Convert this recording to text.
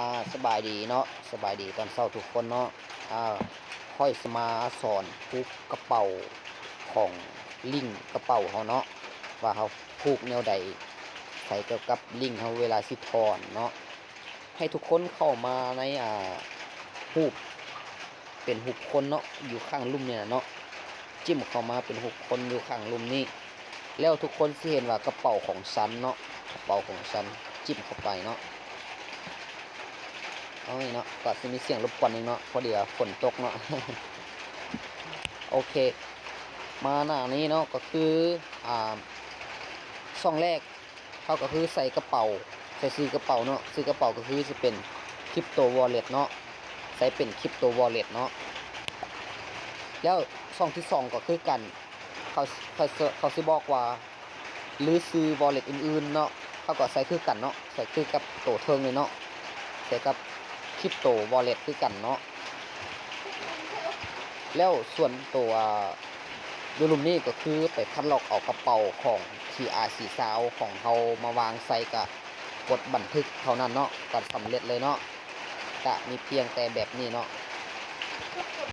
อ่าสบายดีเนาะสบายดีตอนเช้าทุกคนเนาะอ่าค่อยสมาสอนผูกกระเป๋าของลิงกระเป๋าเขาเนาะว่าเขาผูกแนวใดใส่เกี่ยวกับลิงเขาเวลาสิถอนเนาะให้ทุกคนเข้ามาในอ่าหูปเป็นหุบคนเนาะอยู่ข้างลุ่มเนี่ยเนาะจิ้มเข้ามาเป็นหุบคนอยู่ข้างลุ่มนี้ แล้วทุกคนสิเห็นว่ากระเป๋าของฉันเนาะกระเป๋าของฉันจิ้มเข้าไปเนาะ เอาไงเนาะก็จะมีเสียงรบกวนนึงเนาะเพราะเดี๋ยวฝนตกเนาะโอเค มาหน้านี้เนาะก็คืออ่าช่องแรกเขาก็คือใส่กระเป๋าใส่ซื้อกระเป๋าเนาะซื้อกระเป๋าก็คือจะเป็นคริปโตวอลเล็ตเนาะใส่เป็นคริปโตวอลเล็ตเนาะแล้วช่องที่สองก็คือกันเขาเขาเขาสิบอกว่าหรือซื้อวอลเล็ตอื่นๆเนาะเขาก็ใส่คือกันเนาะใส่คือกับโตเทิงเลยเนาะใส่กับ คริปโตวอลเล็ตคือกันเนาะแล้วส่วนตัวดูลุมนี่ก็คือไปคัดลอกเอากระเป๋าของ TR สีสาวของเขามาวางใส่กับกดบันทึกเท่านั้นเนาะก็สำเร็จเลยเนาะจะมีเพียงแต่แบบนี้เนาะ